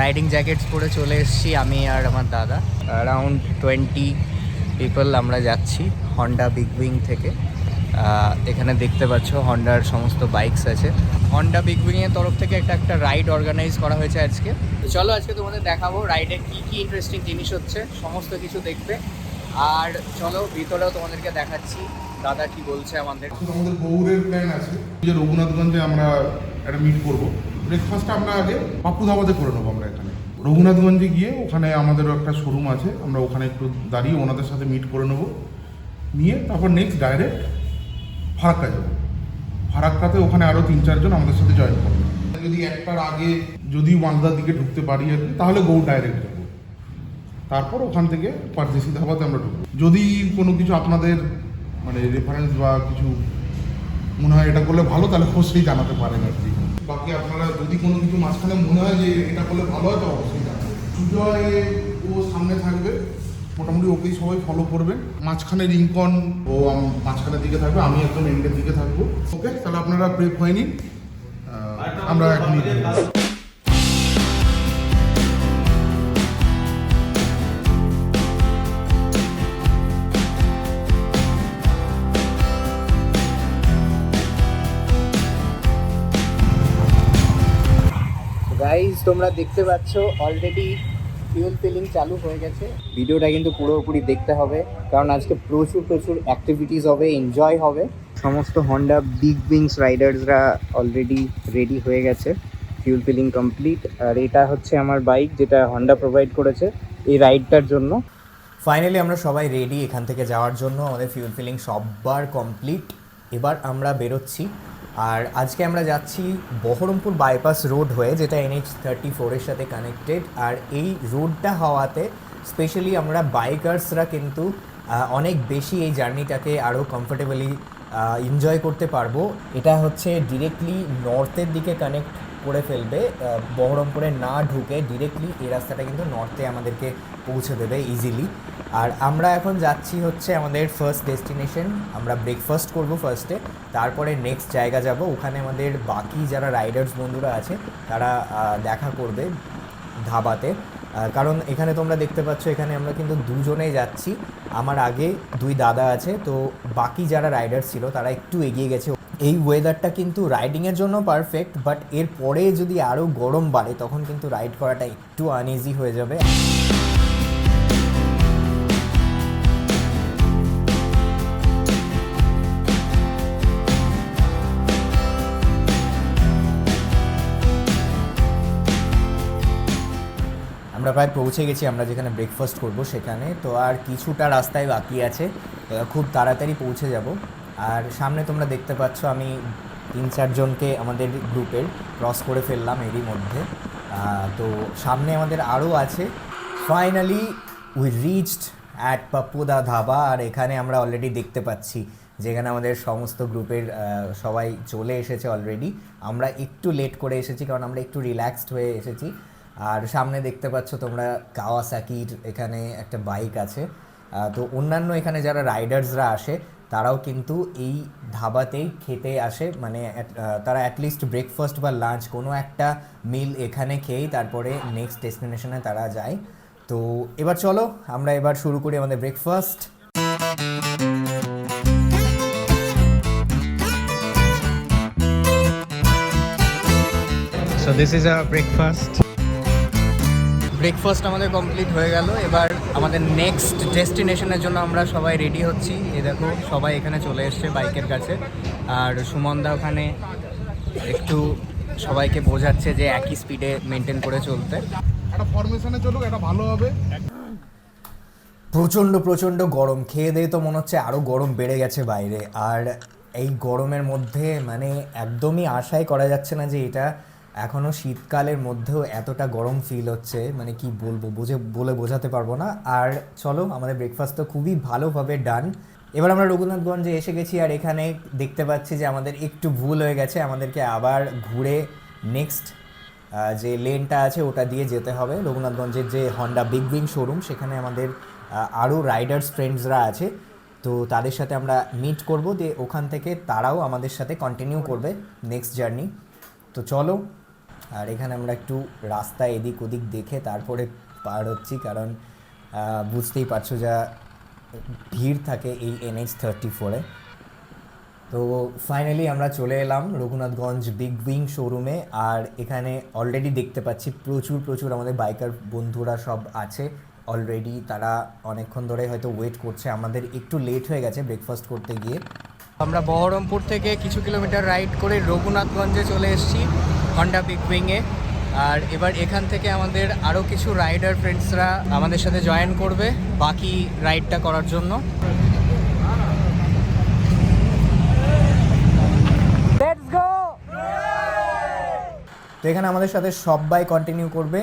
Riding jackets পরে চলে এসেছি আমি আর আমার দাদা। অ্যারাউন্ড টোয়েন্টি পিপল আমরা যাচ্ছি হন্ডা বিগ উইং থেকে। এখানে দেখতে পাচ্ছ হন্ডার সমস্ত বাইকস আছে। হন্ডা বিগ উইংয়ের তরফ থেকে একটা একটা রাইড অর্গানাইজ করা হয়েছে আজকে। চলো আজকে তোমাদের দেখাবো রাইডে কী কী ইন্টারেস্টিং জিনিস হচ্ছে, সমস্ত কিছু দেখবে। আর চলো ভিতরেও তোমাদেরকে দেখাচ্ছি, দাদা কি বলছে আমাদের। আমাদের গৌড়ের প্ল্যান আছে রঘুনাথগঞ্জে আমরা একটা মিট করব। ব্রেকফাস্টটা আমরা আগে পাপ্পু ধাবাতে করে নেব আমরা এখানে। রঘুনাথগঞ্জে গিয়ে ওখানে আমাদেরও একটা শোরুম আছে, আমরা ওখানে একটু দাঁড়িয়ে ওনাদের সাথে মিট করে নেব। নিয়ে তারপর নেক্সট ডাইরেক্ট ফারাক্কা যাব। ফারাক্কাতে ওখানে আরও তিন চারজন আমাদের সাথে জয়েন করবে। যদি একটার আগে যদি মালদার দিকে ঢুকতে পারি আর কি, তাহলে গৌড় ডাইরেক্ট যাব। তারপর ওখান থেকে পারদেশি ধাবাতে আমরা ঢুকবো। যদি কোনো কিছু আপনাদের মানে রেফারেন্স বা কিছু মনে হয় এটা করলে ভালো, তাহলে অবশ্যই জানাতে পারেন আর কি। বাকি আপনারা যদি কোনো কিছু মাঝখানে মনে হয় যে এটা করলে ভালো হয়, তো অবশ্যই সুজয় ও সামনে থাকবে, মোটামুটি ওকেই সবাই ফলো করবেন মাঝখানে রিঙ্কন, ও মাঝখানের দিকে থাকবে, আমি একদম এন্ডের দিকে থাকব। ওকে তাহলে আপনারা প্রেপ হয়নি। আমরা এক তোমরা দেখতে পাচ্ছ অলরেডি ফিউল ফিলিং চালু হয়ে গেছে। ভিডিওটা কিন্তু পুরোপুরি দেখতে হবে, কারণ আজকে প্রচুর প্রচুর অ্যাক্টিভিটিস হবে এনজয় হবে। সমস্ত হন্ডা বিগ উইংস রাইডার্সরা অলরেডি রেডি হয়ে গেছে ফিউল ফিলিং কমপ্লিট আর এটা হচ্ছে আমার বাইক যেটা হন্ডা প্রোভাইড করেছে এই রাইডটার জন্য। ফাইনালি আমরা সবাই রেডি এখান থেকে যাওয়ার জন্য। আমাদের ফিউল ফিলিং সববার কমপ্লিট এবার আমরা বেরোচ্ছি। আর আজকে আমরা যাচ্ছি বহরমপুর বাইপাস রোড হয়ে, যেটা এনএইচ থার্টি ফোরের সাথে কানেক্টেড আর এই রোডটা হওয়াতে স্পেশালি আমরা বাইকার্সরা কিন্তু অনেক বেশি এই জার্নিটাকে আরও কমফোর্টেবলি এনজয় করতে পারব। এটা হচ্ছে ডিরেক্টলি নর্থের দিকে কানেক্ট করে ফেলবে বহরমপুরে না ঢুকে ডিরেক্টলি এই রাস্তাটা কিন্তু নর্থে আমাদেরকে পৌঁছে দেবে ইজিলি আর আমরা এখন যাচ্ছি হচ্ছে আমাদের ফার্স্ট ডেস্টিনেশন আমরা ব্রেকফাস্ট করব ফার্স্টে তারপরে নেক্সট জায়গা যাব, ওখানে আমাদের বাকি যারা রাইডার্স বন্ধুরা আছে, তারা দেখা করবে ধাবাতে। কারণ এখানে তোমরা দেখতে পাচ্ছ, এখানে আমরা কিন্তু দুজনেই যাচ্ছি। আমার আগে দুই দাদা আছে, তো বাকি যারা রাইডার ছিল, তারা একটু এগিয়ে গেছে। এই ওয়েদারটা কিন্তু রাইডিংয়ের জন্য পারফেক্ট বাট এর পরে যদি আরও গরম বাড়ে, তখন কিন্তু রাইড করাটা একটু আনইজি হয়ে যাবে। আমরা প্রায় পৌঁছে গেছি, আমরা যেখানে ব্রেকফাস্ট করব সেখানে। তো আর কিছুটা রাস্তায় বাকি আছে। খুব তাড়াতাড়ি পৌঁছে যাব। আর সামনে তোমরা দেখতে পাচ্ছ, আমি তিন চারজনকে আমাদের গ্রুপের ক্রস করে ফেললাম এরই মধ্যে। তো সামনে আমাদের আরও আছে। Finally we reached at পাপ্পুদা dhaba আর এখানে আমরা অলরেডি দেখতে পাচ্ছি, যেখানে আমাদের সমস্ত গ্রুপের সবাই চলে এসেছে অলরেডি আমরা একটু লেট করে এসেছি, কারণ আমরা একটু রিল্যাক্সড হয়ে এসেছি। আর সামনে দেখতে পাচ্ছ তোমরা কাওয়াসাকির এখানে একটা বাইক আছে। তো অন্যান্য এখানে যারা রাইডার্সরা আসে, তারাও কিন্তু এই ধাবাতেই খেতে আসে। মানে তারা অ্যাটলিস্ট ব্রেকফাস্ট বা লাঞ্চ কোনো একটা মিল এখানে খেয়েই তারপরে নেক্সট ডেস্টিনেশনে তারা যায়। তো এবার চলো, আমরা এবার শুরু করি আমাদের breakfast so this is a breakfast breakfast আমাদের কমপ্লিট হয়ে গেল। এবার আমাদের নেক্সট ডেস্টিনেশনের জন্য আমরা সবাই রেডি হচ্ছি। এ দেখো সবাই এখানে চলে এসছে বাইকের কাছে। আর সুমনদা ওখানে একটু সবাইকে বোঝাচ্ছে যে একই স্পিডে মেনটেন করে চলতে। একটা ফরমেশনে চলুক এটা ভালো হবে। প্রচণ্ড প্রচণ্ড গরম। খেয়ে দিয়ে তো মনে হচ্ছে আরও গরম বেড়ে গেছে বাইরে। আর এই গরমের মধ্যে মানে একদমই আশাই করা যাচ্ছে না যে এটা এখনও শীতকালের মধ্যেও এতটা গরম ফিল হচ্ছে মানে কি বলব, বুঝে, বলে বোঝাতে পারব না। আর চলো, আমাদের ব্রেকফাস্ট তো খুবই ভালোভাবে ডান এবার আমরা রঘুনাথগঞ্জে এসে গেছি, আর এখানে দেখতে পাচ্ছি যে আমাদের একটু ভুল হয়ে গেছে, আমাদেরকে আবার ঘুরে নেক্সট যে লেনটা আছে, ওটা দিয়ে যেতে হবে। রঘুনাথগঞ্জের যে হন্ডা বিগ উইং শোরুম সেখানে আমাদের আরও রাইডার্স ফ্রেন্ডসরা আছে। তো তাদের সাথে আমরা মিট করব, দিয়ে ওখান থেকে তারাও আমাদের সাথে কন্টিনিউ করবে নেক্সট জার্নি তো চলো আর এখানে আমরা একটু রাস্তা এদিক ওদিক দেখে তারপরে পার হচ্ছি, কারণ বুঝতেই পারছ যা ভিড় থাকে এই এনএইচ থার্টি ফোরে তো ফাইনালি আমরা চলে এলাম রঘুনাথগঞ্জ বিগ উইং শোরুমে আর এখানে অলরেডি দেখতে পাচ্ছি প্রচুর প্রচুর আমাদের বাইকার বন্ধুরা সব আছে। অলরেডি তারা অনেকক্ষণ ধরে হয়তো ওয়েট করছে, আমাদের একটু লেট হয়ে গেছে ব্রেকফাস্ট করতে গিয়ে। আমরা বহরমপুর থেকে কিছু কিলোমিটার রাইড করে রঘুনাথগঞ্জে চলে এসেছি। হন্ডা বিগ উইংয়ে আর এবার এখান থেকে আমাদের আরও কিছু রাইডার ফ্রেন্ডসরা আমাদের সাথে জয়েন করবে বাকি রাইডটা করার জন্য। লেটস গো তো এখানে আমাদের সাথে সবাই কন্টিনিউ করবে।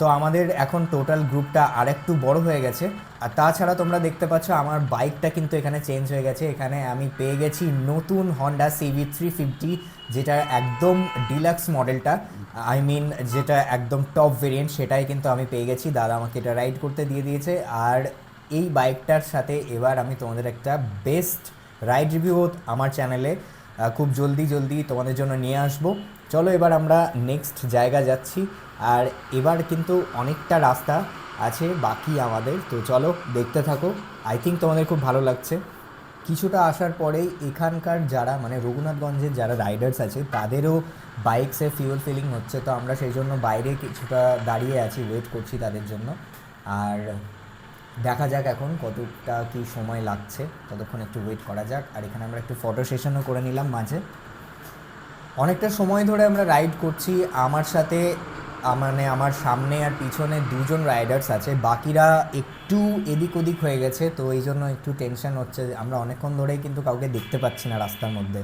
তো আমাদের এখন টোটাল গ্রুপটা আরেকটু বড় হয়ে গেছে। আর তাছাড়া তোমরা দেখতে পাচ্ছ আমার বাইকটা কিন্তু এখানে চেঞ্জ হয়ে গেছে। এখানে আমি পেয়ে গেছি নতুন হন্ডা সিভি থ্রি ফিফটি যেটা একদম ডিলাক্স মডেলটা আই মিন যেটা একদম টপ ভেরিয়েন্ট সেটাই কিন্তু আমি পেয়ে গেছি। দাদা আমাকে এটা রাইড করতে দিয়ে দিয়েছে। আর এই বাইকটার সাথে এবার আমি তোমাদের একটা বেস্ট রাইড রিভিউ আমার চ্যানেলে খুব জলদি জলদি তোমাদের জন্য নিয়ে আসব। চলো এবার আমরা নেক্সট জায়গা যাচ্ছি। আর এবার কিন্তু অনেকটা রাস্তা আছে, বাকি আমাদের। তো চলো দেখতে থাকো। আই থিঙ্ক তোমাদের খুব ভালো লাগছে। কিছুটা আসার পরেই এখানকার যারা মানে রঘুনাথগঞ্জের যারা রাইডার্স আছে, তাদেরও বাইকসে ফিউল ফিলিং হচ্ছে। তো আমরা সেই জন্য বাইরে কিছুটা দাঁড়িয়ে আছি ওয়েট করছি তাদের জন্য। আর দেখা যাক এখন কতটা কি সময় লাগছে। ততক্ষণ একটু ওয়েট করা যাক। আর এখানে আমরা একটু ফটো সেশনও করে নিলাম মাঝে। অনেকটা সময় ধরে আমরা রাইড করছি। আমার সাথে মানে আমার সামনে আর পিছনে দুজন রাইডার্স আছে। বাকিরা একটু এদিক ওদিক হয়ে গেছে, তো এই জন্য একটু টেনশন হচ্ছে। আমরা অনেকক্ষণ ধরেই কিন্তু কাউকে দেখতে পাচ্ছি না রাস্তার মধ্যে।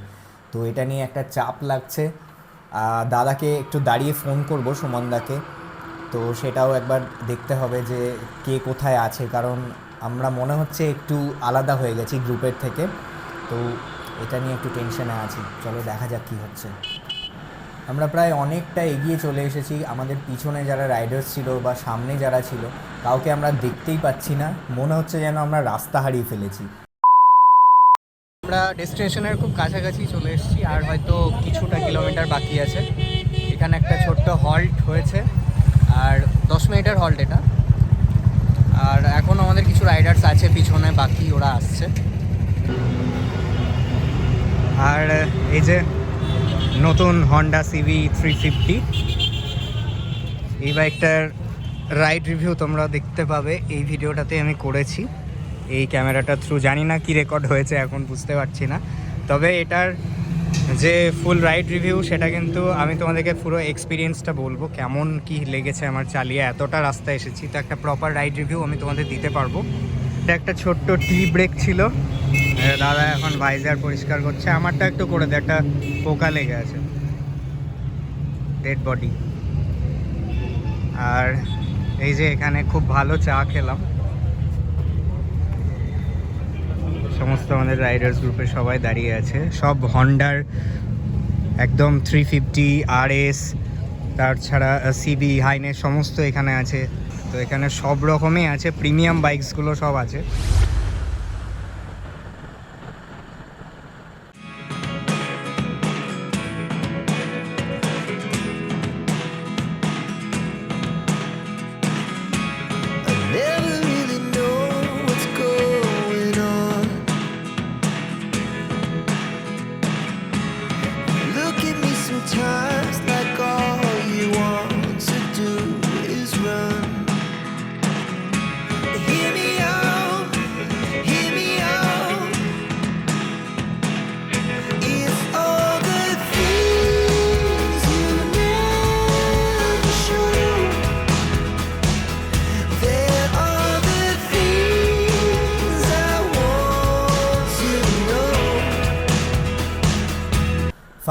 তো এটা নিয়ে একটা চাপ লাগছে। দাদাকে একটু দাঁড়িয়ে ফোন করব সুমনদাকে তো সেটাও একবার দেখতে হবে যে কে কোথায় আছে, কারণ আমরা মনে হচ্ছে একটু আলাদা হয়ে গেছি গ্রুপের থেকে। তো এটা নিয়ে একটু টেনশনে আছি। চলো দেখা যাক কী হচ্ছে। আমরা প্রায় অনেকটা এগিয়ে চলে এসেছি। আমাদের পিছনে যারা রাইডার্স ছিল বা সামনে যারা ছিল, কাউকে আমরা দেখতেই পাচ্ছি না। মনে হচ্ছে যেন আমরা রাস্তা হারিয়ে ফেলেছি। আমরা ডেস্টিনেশনের খুব কাছাকাছি চলে এসেছি, আর হয়তো কিছুটা কিলোমিটার বাকি আছে। এখানে একটা ছোট্ট হল্ট হয়েছে, আর দশ মিনিটের হল্ট এটা। আর এখন আমাদের কিছু রাইডার্স আছে, পিছনে বাকি ওরা আসছে। আর এই যে নতুন হন্ডা সিভি থ্রি ফিফটি এই বাইকটার রাইড রিভিউ তোমরা দেখতে পাবে। এই ভিডিওটাতে আমি করেছি। এই ক্যামেরাটা থ্রু জানি না কি রেকর্ড হয়েছে, এখন বুঝতে পারছি না। তবে এটার যে ফুল রাইড রিভিউ সেটা কিন্তু আমি তোমাদেরকে পুরো এক্সপিরিয়েন্সটা বলব। কেমন কি লেগেছে আমার চালিয়ে, এতটা রাস্তা এসেছি। তো একটা প্রপার রাইড রিভিউ আমি তোমাদের দিতে পারব। এটা একটা ছোট্ট টি ব্রেক ছিল। দাদা এখন ভাইজার পরিষ্কার করছে। আমারটা একটু করে দে, একটা পোকা লেগে আছে। ডেড বডি আর এই যে এখানে খুব ভালো চা খেলাম। সমস্ত আমাদের রাইডার্স গ্রুপের সবাই দাঁড়িয়ে আছে। সব হন্ডার একদম থ্রি ফিফটি আর এস তাছাড়া সিবি হাইনের সমস্ত এখানে আছে। তো এখানে সব রকমই আছে প্রিমিয়াম বাইকসগুলো সব আছে।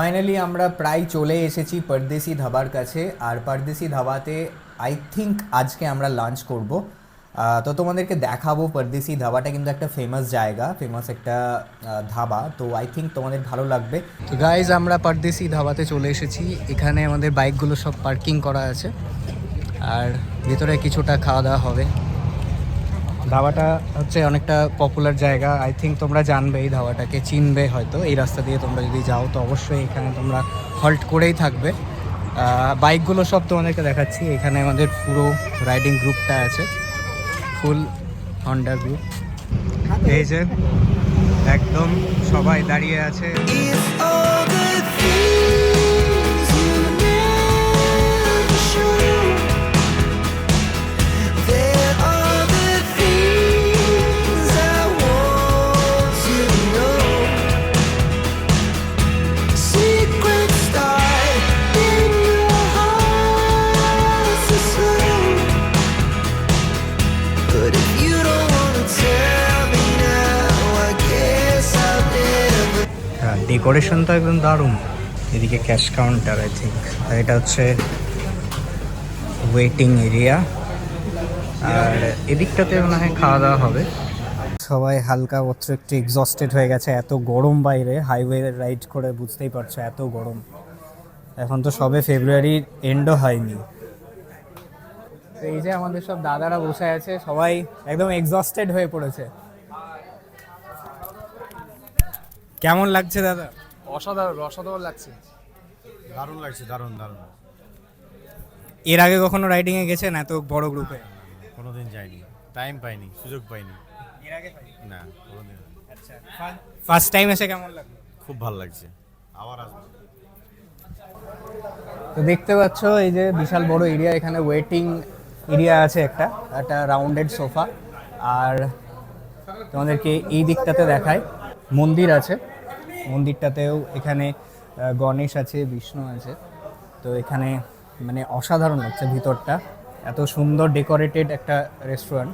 ফাইনালি আমরা প্রায় চলে এসেছি পরদেশি ধাবার কাছে। আর পরদেশি ধাবাতে আই থিঙ্ক আজকে আমরা লাঞ্চ করব। তো তোমাদেরকে দেখাবো পরদেশি ধাবাটা কিন্তু একটা ফেমাস জায়গা ফেমাস একটা ধাবা। তো আই থিঙ্ক তোমাদের ভালো লাগবে। তো গাইজ আমরা পরদেশি ধাবাতে চলে এসেছি। এখানে আমাদের বাইকগুলো সব পার্কিং করা আছে। আর ভেতরে কিছুটা খাওয়া দাওয়া হবে। ধাবাটা হচ্ছে অনেকটা পপুলার জায়গা। আই থিঙ্ক তোমরা জানবে এই ধাবাটাকে, চিনবে হয়তো। এই রাস্তা দিয়ে তোমরা যদি যাও, তো অবশ্যই এখানে তোমরা হল্ট করেই থাকবে। বাইকগুলো সব তোমাদেরকে দেখাচ্ছি। এখানে আমাদের পুরো রাইডিং গ্রুপটা আছে। ফুল হন্ডা গ্রুপ এই যে, একদম সবাই দাঁড়িয়ে আছে। ডেকোরেশন তো একদম দারুণ। এদিকে ক্যাশ কাউন্টার আই থিঙ্ক এটা হচ্ছে ওয়েটিং এরিয়া আর এদিকটাতে মনে হয় খাওয়া দাওয়া হবে। সবাই হালকা অত্র একটু এক্সস্টেড হয়ে গেছে। এত গরম বাইরে হাইওয়ে রাইড করে বুঝতেই পারছ এত গরম। এখন তো সবে ফেব্রুয়ারির এন্ডও হয়নি। এই যে আমাদের সব দাদারা বসে আছে, সবাই একদম এক্সস্টেড হয়ে পড়েছে। কেমন লাগছে দাদা? অসাধারণ অসাধারণ লাগছে। দারুণ লাগছে দারুণ দারুণ। এর আগে কখনো রাইডিং এ গেছেন এত বড় গ্রুপে কোনোদিন যাইনি। টাইম পাইনি সুযোগ পাইনি। এর আগে না কোনোদিন। আচ্ছা ফার্স্ট টাইম এসে কেমন লাগল? খুব ভালো লাগছে। আবার আসব। তো দেখতে পাচ্ছ এই যে বিশাল বড় এরিয়া এখানে ওয়েটিং এরিয়া আছে একটা একটা রাউন্ডেড সোফা আর তোমাদেরকে এই দিকটাতে দেখায় মন্দির আছে। মন্দিরটাতেও এখানে গণেশ আছে, বিষ্ণু আছে। তো এখানে মানে অসাধারণ লাগছে ভিতরটা। এত সুন্দর ডেকোরেটেড একটা রেস্টুরেন্ট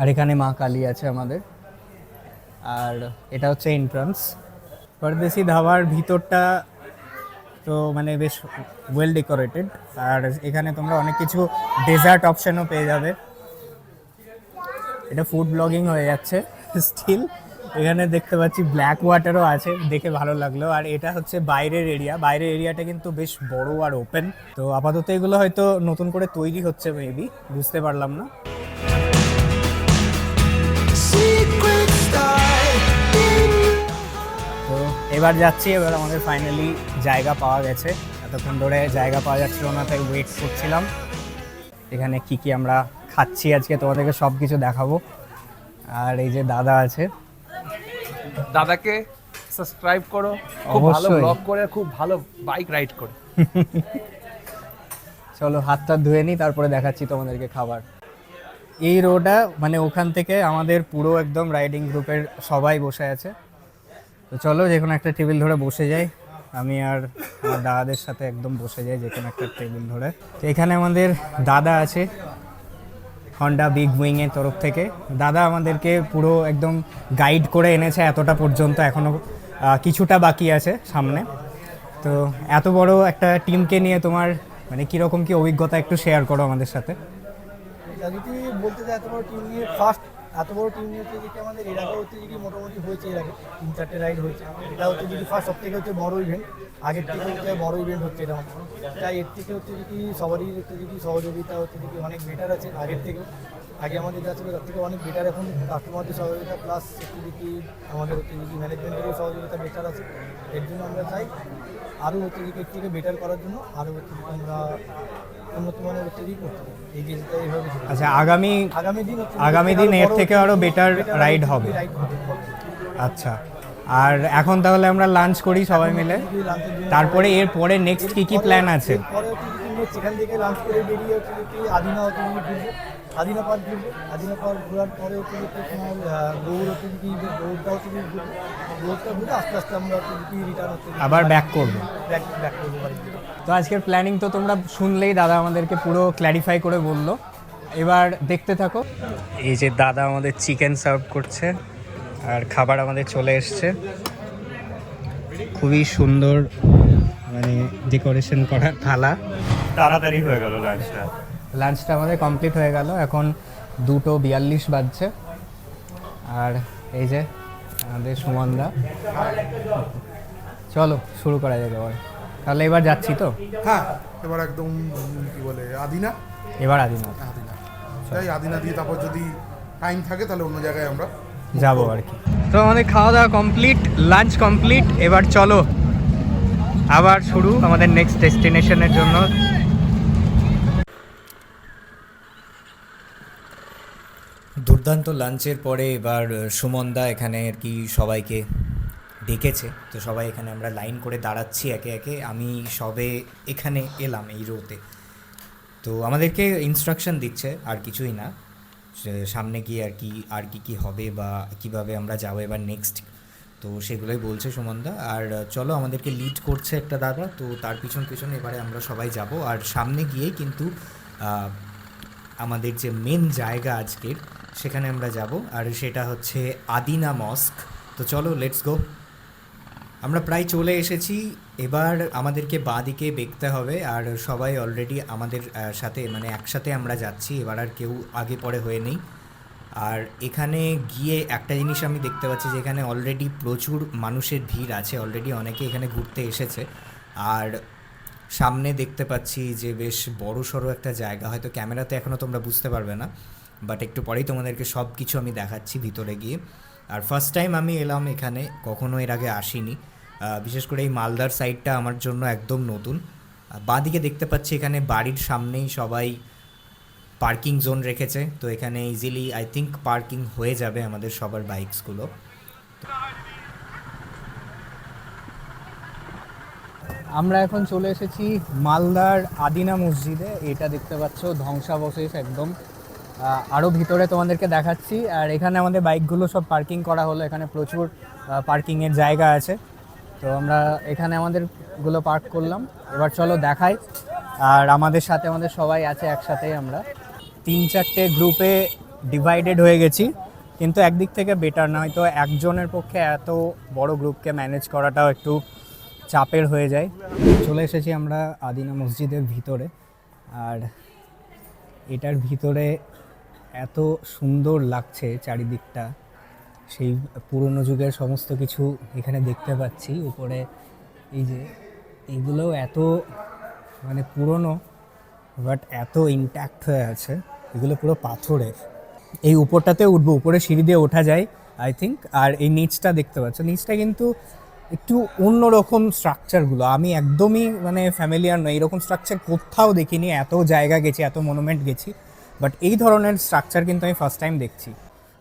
আর এখানে মা কালী আছে আমাদের। আর এটা হচ্ছে এন্ট্রান্স পরদেশি ধাবার ভিতরটা তো মানে বেশ ওয়েল ডেকোরেটেড আর এখানে তোমরা অনেক কিছু ডেজার্ট অপশানও পেয়ে যাবে। এটা ফুড ব্লগিং হয়ে যাচ্ছে স্টিল এখানে দেখতে পাচ্ছি ব্ল্যাক ওয়াটারও আছে দেখে ভালো লাগল। আর এটা হচ্ছে বাইরের এরিয়া বাইরের এরিয়াটা কিন্তু বেশ বড় আর ওপেন তো আপাতত এগুলো হয়তো নতুন করে তৈরি হচ্ছে মেবি বুঝতে পারলাম না। তো এবার যাচ্ছি এবার আমাদের ফাইনালি জায়গা পাওয়া গেছে। এতক্ষণ ধরে জায়গা পাওয়া যাচ্ছিল না তাই ওয়েট করছিলাম। এখানে কি কি আমরা খাচ্ছি আজকে তোমাদেরকে সব কিছু দেখাবো। আর এই যে দাদা আছে দাদাকে সাবস্ক্রাইব করো খুব ভালো ব্লগ করে খুব ভালো বাইক রাইড করে। চলো হাতটা ধুয়ে নিই তারপরে দেখাচ্ছি তোমাদেরকে খাবার। এই রোডটা মানে ওখান থেকে আমাদের পুরো একদম রাইডিং গ্রুপের সবাই বসে আছে। তো চলো যে কোনো একটা টেবিল ধরে বসে যাই। আমি আর আমার দাদাদের সাথে একদম বসে যাই যে কোনো একটা টেবিল ধরে। তো এখানে আমাদের দাদা আছে। হন্ডা বিগ উইংয়ের তরফ থেকে। দাদা আমাদেরকে পুরো একদম গাইড করে এনেছে এতটা পর্যন্ত এখনও কিছুটা বাকি আছে সামনে। তো এত বড় একটা টিমকে নিয়ে তোমার মানে কীরকম কি অভিজ্ঞতা একটু শেয়ার করো আমাদের সাথে। বলতে চাই, তোমার টিম নিয়ে ফার্স্ট এত বড় টিম নিয়ে হচ্ছে যে আমাদের এর আগে হচ্ছে যে মোটামুটি হয়েছে এর আগে তিন চারটে রাইড হয়েছে এটা হচ্ছে যদি ফার্স্ট সব থেকে হচ্ছে বড় ইভেন্ট আগের থেকে হচ্ছে বড় ইভেন্ট হচ্ছে এটা। তাই এর থেকে হচ্ছে যদি সবারই হচ্ছে যদি সহযোগিতা হচ্ছে যদি অনেক বেটার আছে আগের থেকে আগে আমাদের যা ছিল তার থেকে অনেক বেটার এখন কাস্টমারদের সহযোগিতা প্লাস সেকিউরিটি আমাদের হচ্ছে যদি ম্যানেজমেন্টেরও সহযোগিতা বেটার আছে এর জন্য আমরা চাই আরও হচ্ছে যে এর থেকে বেটার করার জন্য আরও হচ্ছে আমরা আচ্ছা আগামী আগামী দিন এর থেকে আরও বেটার রাইড হবে। আচ্ছা আর এখন তাহলে আমরা লাঞ্চ করি সবাই মিলে। তারপরে এর পরে নেক্সট কি কি প্ল্যান আছে? আবার ব্যাক করব। তো আজকের প্ল্যানিং তো তোমরা শুনলেই দাদা আমাদেরকে পুরো ক্ল্যারিফাই করে বলল। এবার দেখতে থাকো। এই যে দাদা আমাদের চিকেন সার্ভ করছে আর খাবার আমাদের চলে এসছে। খুবই সুন্দর মানে ডেকোরেশন করা থালা। তাড়াতাড়ি হয়ে গেল লাঞ্চটা লাঞ্চটা আমাদের কমপ্লিট হয়ে গেল। এখন দুটো বিয়াল্লিশ বাজছে। আর এই যে আমাদের সুমনদা। চলো শুরু করা যাবে এবার। তাহলে এবার যাচ্ছি তো? হ্যাঁ এবার একদম কি বলে আদিনা। এবার আদিনাথ আদিনা। তাই আদিনা দিয়ে তারপর যদি টাইম থাকে তাহলে অন্য জায়গায় আমরা যাব আর কি। তো আমাদের খাওয়া দাওয়া কমপ্লিট লাঞ্চ কমপ্লিট এবার চলো। আবার শুরু আমাদের নেক্সট ডেস্টিনেশনের জন্য। দুর্দান্ত লাঞ্চের পরে এবার সুমনদা এখানে আর কি সবাইকে ডেকেছে। তো সবাই এখানে আমরা লাইন করে দাঁড়াচ্ছি একে একে। আমি সবে এখানে এলাম এই রোতে। তো আমাদেরকে ইনস্ট্রাকশন দিচ্ছে আর কিছুই না। সামনে গিয়ে আর কি আর কি, কী হবে বা কীভাবে আমরা যাব এবার নেক্সট তো সেগুলোই বলছে সুমনদা। আর চলো আমাদেরকে লিড করছে একটা দাদা। তো তার পিছন পিছন এবারে আমরা সবাই যাব। আর সামনে গিয়েই কিন্তু আমাদের যে মেন জায়গা আজকের, সেখানে আমরা যাব। আর সেটা হচ্ছে আদিনা মস্ক তো চলো লেটস গো আমরা প্রায় চলে এসেছি। এবার আমাদেরকে বাঁদিকে দেখতে হবে আর সবাই অলরেডি আমাদের সাথে মানে একসাথে আমরা যাচ্ছি। এবার আর কেউ আগে পরে হয়ে নেই। আর এখানে গিয়ে একটা জিনিস আমি দেখতে পাচ্ছি যে এখানে অলরেডি প্রচুর মানুষের ভিড় আছে। অলরেডি অনেকে এখানে ঘুরতে এসেছে। আর সামনে দেখতে পাচ্ছি যে বেশ বড় সড়ো একটা জায়গা। হয়তো ক্যামেরাতে এখনও তোমরা বুঝতে পারবে না। বাট একটু পরেই তোমাদেরকে সব কিছু আমি দেখাচ্ছি ভিতরে গিয়ে। আর ফার্স্ট টাইম আমি এলাম এখানে, কখনো এর আগে আসিনি। বিশেষ করে এই মালদার সাইডটা আমার জন্য একদম নতুন। বাঁদিকে দেখতে পাচ্ছি এখানে বাড়ির সামনেই সবাই পার্কিং জোন রেখেছে। তো এখানে ইজিলি আই থিঙ্ক পার্কিং হয়ে যাবে আমাদের সবার বাইকসগুলো আমরা এখন চলে এসেছি মালদার আদিনা মসজিদে। এটা দেখতে পাচ্ছ ধ্বংসাবশেষ একদম। আহ, আরও ভিতরে তোমাদেরকে দেখাচ্ছি। আর এখানে আমাদের বাইকগুলো সব পার্কিং করা হলো। এখানে প্রচুর পার্কিংয়ের জায়গা আছে। তো আমরা এখানে আমাদেরগুলো পার্ক করলাম। এবার চলো দেখাই। আর আমাদের সাথে আমাদের সবাই আছে, একসাথেই আমরা। তিন চারটে গ্রুপে ডিভাইডেড হয়ে গেছি, কিন্তু একদিক থেকে বেটার না, হয়তো একজনের পক্ষে এত বড় গ্রুপকে ম্যানেজ করাটাও একটু চাপের হয়ে যায়। চলে এসেছি আমরা আদিনা মসজিদের ভিতরে। আর এটার ভিতরে এত সুন্দর লাগছে চারিদিকটা। সেই পুরনো যুগের সমস্ত কিছু এখানে দেখতে পাচ্ছি। উপরে এই যে এগুলোও এত মানে পুরনো বাট এত ইনট্যাক্ট হয়ে আছে। এগুলো পুরো পাথরের। এই উপরটাতে উঠবো, উপরে সিঁড়ি দিয়ে ওঠা যায় আই থিঙ্ক আর এই নিচটা দেখতে পাচ্ছ। নিচটা কিন্তু একটু অন্যরকম স্ট্রাকচারগুলো আমি একদমই মানে ফ্যামিলিয়ার নয় এরকম স্ট্রাকচার কোথাও দেখিনি। এত জায়গা গেছি, এত মনুমেন্ট গেছি। বাট এই ধরনের স্ট্রাকচার কিন্তু আমি ফার্স্ট টাইম দেখছি।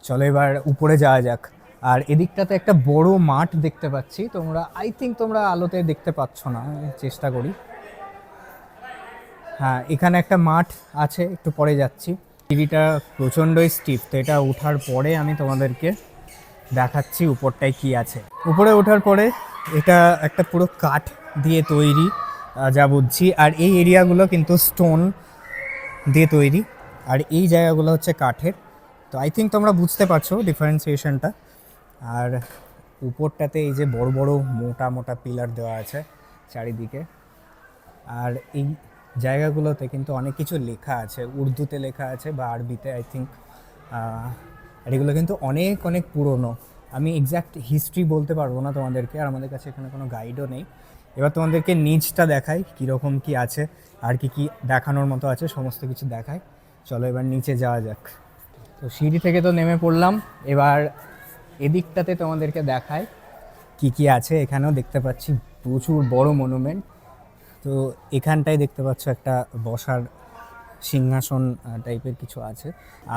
চলো এবার উপরে যাওয়া যাক। আর এদিকটাতে একটা বড় মাঠ দেখতে পাচ্ছি। তোমরা আই থিঙ্ক তোমরা আলোতে দেখতে পাচ্ছ না, চেষ্টা করি। হ্যাঁ এখানে একটা মাঠ আছে, একটু পরে যাচ্ছি। টিভিটা প্রচণ্ডই স্টিপ তো এটা ওঠার পরে আমি তোমাদেরকে দেখাচ্ছি উপরটায় কি আছে। উপরে ওঠার পরে এটা একটা পুরো কাঠ দিয়ে তৈরি যা বুঝছি। আর এই এরিয়াগুলো কিন্তু স্টোন দিয়ে তৈরি। আর এই জায়গাগুলো হচ্ছে কাঠের। তো আই থিঙ্ক তোমরা বুঝতে পারছ ডিফারেন্সিয়েশনটা আর উপরটাতে এই যে বড় বড় মোটা মোটা পিলার দেওয়া আছে চারিদিকে। আর এই জায়গাগুলোতে কিন্তু অনেক কিছু লেখা আছে। উর্দুতে লেখা আছে বা আরবিতে আই থিঙ্ক আর এগুলো কিন্তু অনেক অনেক পুরনো। আমি এক্স্যাক্ট হিস্ট্রি বলতে পারব না তোমাদেরকে, আর আমাদের কাছে এখানে কোনো গাইডও নেই। এবার তোমাদেরকে নিচটা দেখাই, কীরকম কি আছে, আর কি কি দেখানোর মতো আছে, সমস্ত কিছু দেখায় চলো এবার নিচে যাওয়া যাক। তো সিঁড়ি থেকে তো নেমে পড়লাম। এবার এদিকটাতে তোমাদেরকে দেখায় কি কি আছে। এখানেও দেখতে পাচ্ছি প্রচুর বড় মনুমেন্ট। তো এখানটায় দেখতে পাচ্ছ একটা বসার সিংহাসন টাইপের কিছু আছে।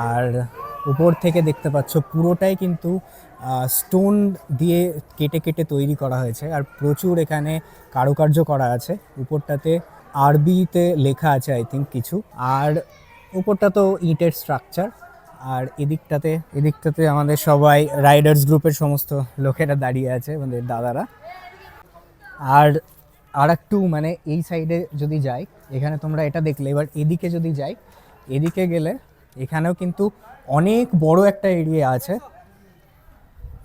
আর উপর থেকে দেখতে পাচ্ছ পুরোটাই কিন্তু স্টোন দিয়ে কেটে কেটে তৈরি করা হয়েছে। আর প্রচুর এখানে কারুকার্য করা আছে। উপরটাতে আরবিতে লেখা আছে আই থিঙ্ক কিছু। আর উপরটা তো ইটের স্ট্রাকচার আর এদিকটাতে এদিকটাতে আমাদের সবাই রাইডার্স গ্রুপের সমস্ত লোকেরা দাঁড়িয়ে আছে, আমাদের দাদারা। আর আর একটু মানে এই সাইডে যদি যাই, এখানে তোমরা এটা দেখলে, এবার এদিকে যদি যাই, এদিকে গেলে এখানেও কিন্তু অনেক বড় একটা এরিয়া আছে।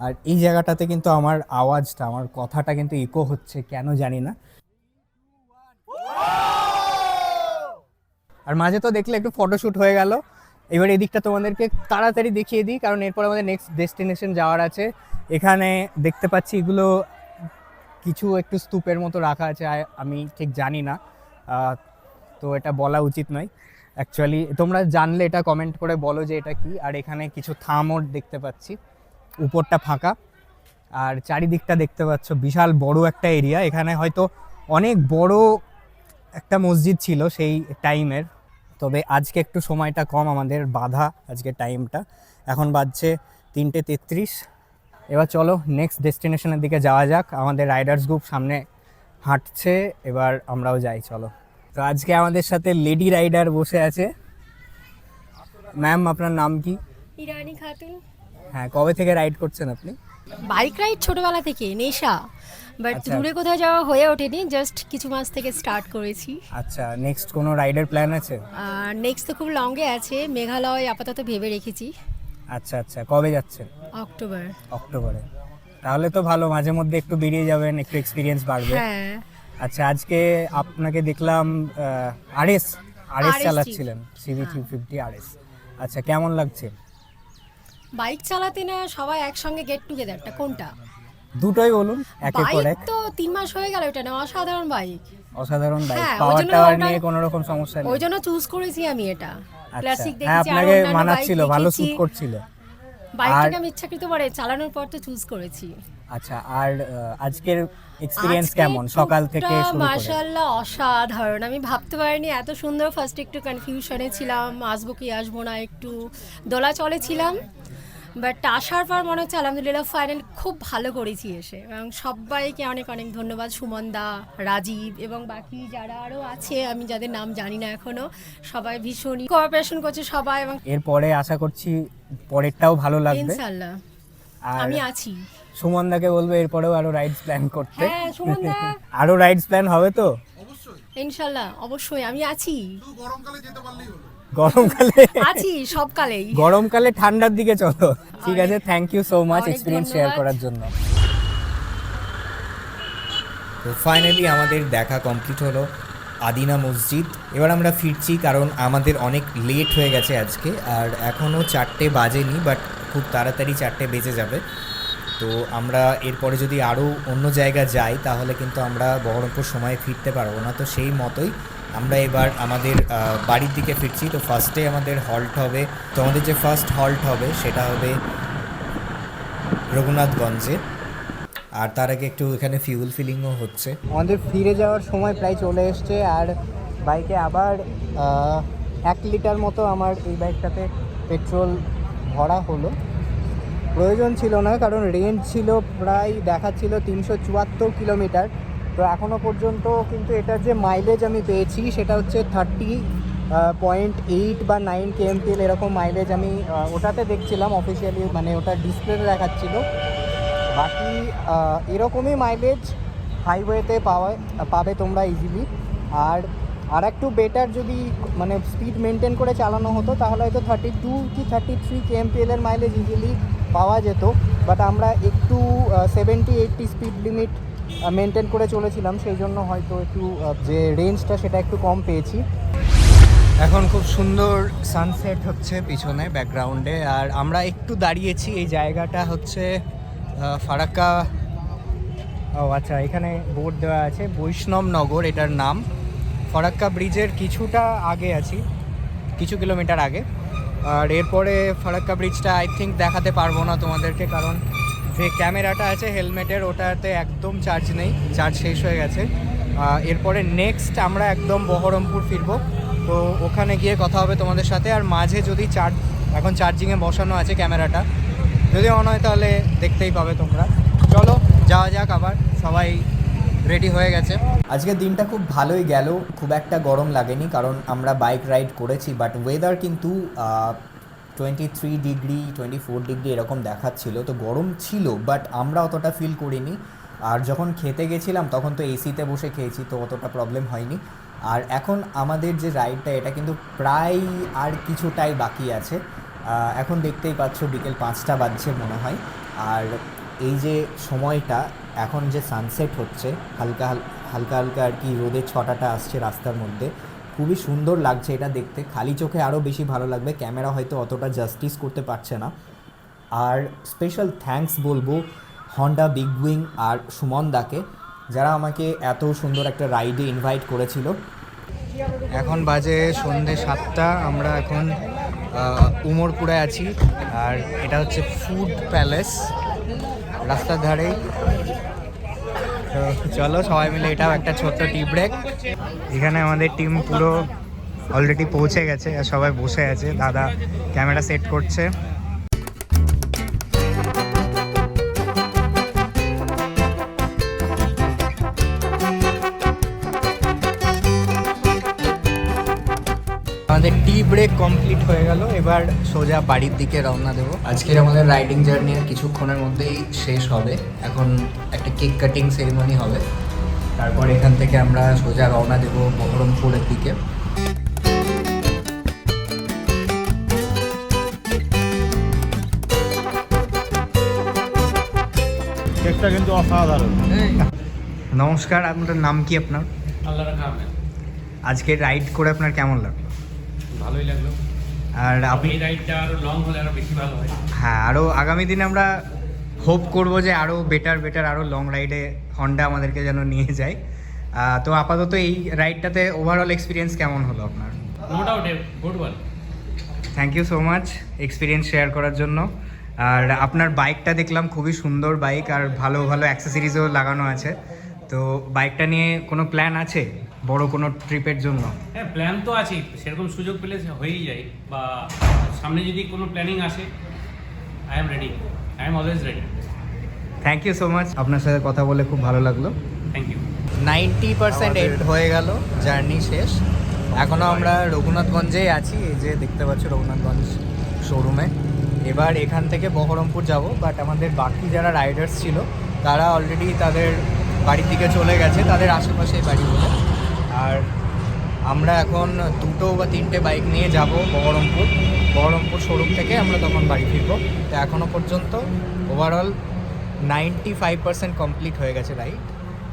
আর এই জায়গাটাতে কিন্তু আমার আওয়াজটা, আমার কথাটা কিন্তু ইকো হচ্ছে, কেন জানি না। আর মাঝে তো দেখলে একটু ফটোশ্যুট হয়ে গেল। এবার এদিকটা তোমাদেরকে তাড়াতাড়ি দেখিয়ে দিই, কারণ এরপর আমাদের নেক্সট ডেস্টিনেশন যাওয়ার আছে। এখানে দেখতে পাচ্ছি এগুলো কিছু একটু স্তূপের মতো রাখা আছে আমি ঠিক জানি না। তো এটা বলা উচিত নয়। অ্যাকচুয়ালি তোমরা জানলে এটা কমেন্ট করে বলো যে এটা কি। আর এখানে কিছু থামও দেখতে পাচ্ছি। উপরটা ফাঁকা। আর চারিদিকটা দেখতে পাচ্ছ, বিশাল বড় একটা এরিয়া এখানে হয়তো অনেক বড় একটা মসজিদ ছিল সেই টাইমের তবে আজকে একটু সময়টা কম আমাদের বাধা আজকে টাইমটা এখন বাজছে তিনটে তেত্রিশ। এবার চলো নেক্সট ডেস্টিনেশনের দিকে যাওয়া যাক। আমাদের রাইডার্স গ্রুপ সামনে হাঁটছে এবার আমরাও যাই চলো। তো আজকে আমাদের সাথে লেডি রাইডার বসে আছে। ম্যাম আপনার নাম কি? ইরানি খাতুন। হ্যাঁ কবে থেকে রাইড করছেন আপনি? বাইক রাইড ছোটবেলা থেকে নেশা। বাট আচ্ছা। দূরে কোথাও যাওয়া হয়ে ওঠেনি জাস্ট কিছু মাস থেকে স্টার্ট করেছি। আচ্ছা নেক্সট কোনো রাইডের প্ল্যান আছে? নেক্সট তো খুব লংয়ে আছে মেঘালয় আপাতত ভেবে রেখেছি। আচ্ছা আচ্ছা কবে যাচ্ছেন? অক্টোবর। অক্টোবরে। তাহলে তো ভালো মাঝে মধ্যে একটু বেরিয়ে যাবেন একটু এক্সপিরিয়েন্স বাড়বে। হ্যাঁ। আচ্ছা আজকে আপনাকে দেখলাম আরএস আরএস চালাচ্ছিলেন সিভি থ্রি ফিফটি আরএস আচ্ছা কেমন লাগছে? বাইক চালাতে না সবাই একসঙ্গে গেট টুগেদারটা কোনটা? দুটোই বলুন পর বাইক এক। তো তিন মাস হয়ে গেল এটা না অসাধারণ বাইক অসাধারণ বাইক হ্যাঁ, ওই পাওয়ার জন্য টাওয়ার ওটা- নিয়ে কোনো রকম সমস্যা নেই। ওই জন্য চুজ করেছি আমি এটা। আচ্ছা। ক্লাসিক হ্যাঁ দেখেছি আর আপনাকে অন্যান্য মানাচ্ছিল ভালো দেখেছি। স্যুট করছিল। বাইকটাকে আর- আমি ইচ্ছাকৃত মানে চালানোর পর তো চুজ করেছি। আচ্ছা আর আহ, আজকের এক্সপিরিয়েন্স কেমন? সকাল থেকে শুরু করে। মাশাআল্লাহ অসাধারণ। আমি ভাবতে পারিনি এত সুন্দর ফার্স্ট একটু কনফিউশনে ছিলাম আসব কি আসব না একটু দোলা চলে ছিলাম। বাট আসার পর মনে হচ্ছে আলহামদুলিল্লাহ ফাইনাল খুব ভালো করেছি এসে। এবং সবাইকে অনেক অনেক ধন্যবাদ সুমন দা রাজীব এবং বাকি যারা আরও আছে আমি যাদের নাম জানি না এখনও সবাই ভীষণই কোঅপারেশন করছে সবাই এবং এরপরে আশা করছি পরেরটাও ভালো লাগবে। ইনশাল্লাহ আমি আছি। সুমন দাকে বলব এরপরেও আরও রাইডস প্ল্যান করতে। হ্যাঁ সুমন দা। আরও রাইডস প্ল্যান হবে তো? ইনশাল্লাহ অবশ্যই আমি আছি। গরমকালে আছি সব কালেই গরমকালে ঠান্ডার দিকে চলো। ঠিক আছে thank you so much experience share করার জন্য। তো ফাইনালি আমাদের দেখা কমপ্লিট হলো আদিনা মসজিদ। এবার আমরা ফিরছি কারণ আমাদের অনেক লেট হয়ে গেছে আজকে আর এখনও চারটে বাজেনি বাট খুব তাড়াতাড়ি চারটে বেজে যাবে। তো আমরা এরপরে যদি আরও অন্য জায়গা যাই তাহলে কিন্তু আমরা বহরমপুর সময়ে ফিরতে পারব না। তো সেই মতোই আমরা এবার আমাদের বাড়ির দিকে ফিরছি, তো ফার্স্টে আমাদের হল্ট হবে। তো আমাদের যে ফার্স্ট হল্ট হবে, সেটা হবে রঘুনাথগঞ্জে। আর তার আগে একটু এখানে ফিউল ফিলিংও হচ্ছে। আমাদের ফিরে যাওয়ার সময় প্রায় চলে এসছে, আর বাইকে আবার এক লিটার মতো আমার এই বাইকটাতে পেট্রোল ভরা হলো। প্রয়োজন ছিল না, কারণ রেঞ্জ ছিল প্রায় দেখাচ্ছিল তিনশো চুয়াত্তর কিলোমিটার। তো এখনও পর্যন্ত কিন্তু এটার যে মাইলেজ আমি পেয়েছি, সেটা হচ্ছে থার্টি পয়েন্ট এইট বা নাইন কে এম কেএমপিএল এরকম মাইলেজ আমি ওটাতে দেখছিলাম অফিসিয়ালি মানে ওটা ডিসপ্লেতে দেখাচ্ছিল। বাকি এরকমই মাইলেজ হাইওয়েতে পাওয়া, পাবে তোমরা ইজিলি আর আর একটু বেটার যদি মানে স্পিড মেনটেন করে চালানো হতো, তাহলে হয়তো থার্টি টু কি থার্টি থ্রি কেএমপিএলের মাইলেজ ইজিলি পাওয়া যেত। বাট আমরা একটু seventy eighty speed limit maintain করে চলেছিলাম, সেই জন্য হয়তো একটু যে রেঞ্জটা সেটা একটু কম পেয়েছি। এখন খুব সুন্দর সানসেট হচ্ছে পিছনে ব্যাকগ্রাউন্ডে আর আমরা একটু দাঁড়িয়েছি, এই জায়গাটা হচ্ছে ফারাক্কা, ও আচ্ছা এখানে বোর্ড দেওয়া আছে, বৈষ্ণব নগর এটার নাম। ফরাক্কা ব্রিজের কিছুটা আগে আছি, কিছু কিলোমিটার আগে। আর এরপরে ফারাক্কা ব্রিজটা আই থিঙ্ক দেখাতে পারব না তোমাদেরকে, কারণ যে ক্যামেরাটা আছে, হেলমেটের, ওটাতে একদম চার্জ নেই। চার্জ শেষ হয়ে গেছে। এরপরে নেক্সট আমরা একদম বহরমপুর ফিরবো। তো ওখানে গিয়ে কথা হবে তোমাদের সাথে। আর মাঝে যদি চার্জ এখন চার্জিংয়ে বসানো আছে ক্যামেরাটা, যদি অন হয় তাহলে দেখতেই পাবে তোমরা। চলো, যাওয়া যাক আবার। সবাই রেডি হয়ে গেছে। আজকের দিনটা খুব ভালোই গেল। খুব একটা গরম লাগেনি, কারণ আমরা বাইক রাইড করেছি বাট ওয়েদার কিন্তু twenty three degree twenty four degree এরকম দেখাচ্ছিল। তো গরম ছিল বাট আমরা অতটা ফিল করিনি। আর যখন খেতে গেছিলাম, তখন তো এসিতে বসে খেয়েছি, তো অতটা প্রবলেম হয়নি। আর এখন আমাদের যে রাইডটা এটা কিন্তু প্রায় আর কিছুটাই বাকি আছে। এখন দেখতেই পাচ্ছ, বিকেল পাঁচটা বাজছে মনে হয়। আর এই যে সময়টা, এখন যে সানসেট হচ্ছে, হালকা হাল- হালকা হালকা আর কি রোদের ছটাটা আসছে রাস্তার মধ্যে খুবই সুন্দর লাগছে এটা দেখতে। খালি চোখে আরও বেশি ভালো লাগবে, ক্যামেরা হয়তো অতটা জাস্টিস করতে পারছে না। আর স্পেশাল থ্যাঙ্কস বলব হন্ডা বিগ উইং আর সুমন দাকে, যারা আমাকে এত সুন্দর একটা রাইডে ইনভাইট করেছিল। এখন বাজে সন্ধে সাতটা, আমরা এখন উমরপুরে আছি। আর এটা হচ্ছে ফুড প্যালেস রাস্তার ধারেই। তো চলো সবাই মিলে এটাও একটা ছোট্ট টি ব্রেক এখানে আমাদের টিম পুরো অলরেডি পৌঁছে গেছে, আর সবাই বসে আছে। দাদা ক্যামেরা সেট করছে। ব্রেক কমপ্লিট হয়ে গেল এবার সোজা বাড়ির দিকে রওনা দেবো। আজকের আমাদের রাইডিং জার্নি আর কিছুক্ষণের মধ্যেই শেষ হবে। এখন একটা কেক কাটিং সেরিমনি হবে। তারপর এখান থেকে আমরা সোজা রওনা দেবো বহরমপুরের দিকে। কেকটা কিন্তু অসাধারণ। নমস্কার আপনার নাম কি আপনার? আল্লাহ আজকে রাইড করে আপনার কেমন লাগল? ভালোই লাগল। আর আপনি রাইডটা আরও লং হলে আরও বেশি ভালো হয়। হ্যাঁ আরও আগামী দিনে আমরা হোপ করব যে আরও বেটার বেটার আরও লং রাইডে হন্ডা আমাদেরকে যেন নিয়ে যায়। তো আপাতত এই রাইডটাতে ওভারঅল এক্সপিরিয়েন্স কেমন হলো আপনার? No doubt good one thank you so much experience share করার জন্য। আর আপনার বাইকটা দেখলাম খুবই সুন্দর বাইক আর ভালো ভালো অ্যাক্সেসরিজও লাগানো আছে। তো বাইকটা নিয়ে কোনো প্ল্যান আছে? বড় কোনো ট্রিপের জন্য? হ্যাঁ প্ল্যান তো আছেই। সেরকম সুযোগ পেলে হয়েই যায়। বা সামনে যদি কোনো প্ল্যানিং আসে I am ready I am always ready thank you so much আপনার সাথে কথা বলে খুব ভালো লাগল। Thank you ninety percent end হয়ে গেল জার্নি শেষ। এখনও আমরা রঘুনাথগঞ্জেই আছি এই যে দেখতে পাচ্ছ রঘুনাথগঞ্জ শোরুমে এবার এখান থেকে বহরমপুর যাব বাট আমাদের বাকি যারা রাইডার্স ছিল তারা অলরেডি তাদের বাড়ির দিকে চলে গেছে তাদের আশেপাশেই বাড়িগুলো। আর আমরা এখন দুটো বা তিনটে বাইক নিয়ে যাব বহরমপুর। বহরমপুর শোরুম থেকে আমরা তখন বাড়ি ফিরবো। তো এখনও পর্যন্ত overall ninety five percent complete হয়ে গেছে রাইড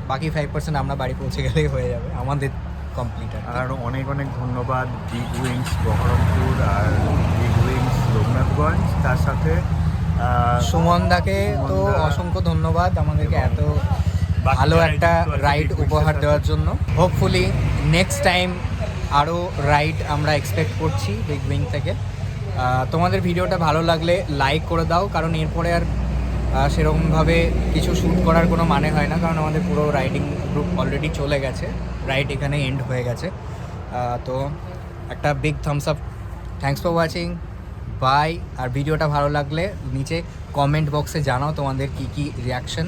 বাকি ফাইভ পার্সেন্ট আমরা বাড়ি পৌঁছে গেলেই হয়ে যাবে আমাদের কমপ্লিট আর অনেক অনেক ধন্যবাদ বিগ উইংস বহরমপুর আর বিগ উইংস রঘুনাথগঞ্জ তার সাথে সুমনদাকে তো অসংখ্য ধন্যবাদ। আমাদেরকে এত ভালো একটা রাইড উপহার দেওয়ার জন্য। হোপফুলি নেক্সট টাইম আরও রাইড আমরা এক্সপেক্ট করছি বিগ উইং থেকে। তোমাদের ভিডিওটা ভালো লাগলে লাইক করে দাও কারণ এরপরে আর সেরকমভাবে কিছু শ্যুট করার কোনো মানে হয় না কারণ আমাদের পুরো রাইডিং গ্রুপ অলরেডি চলে গেছে। রাইড এখানে এন্ড হয়ে গেছে। তো একটা big thumbs up thanks for watching bye আর ভিডিওটা ভালো লাগলে নিচে কমেন্ট বক্সে জানাও তোমাদের কি কি রিয়াকশন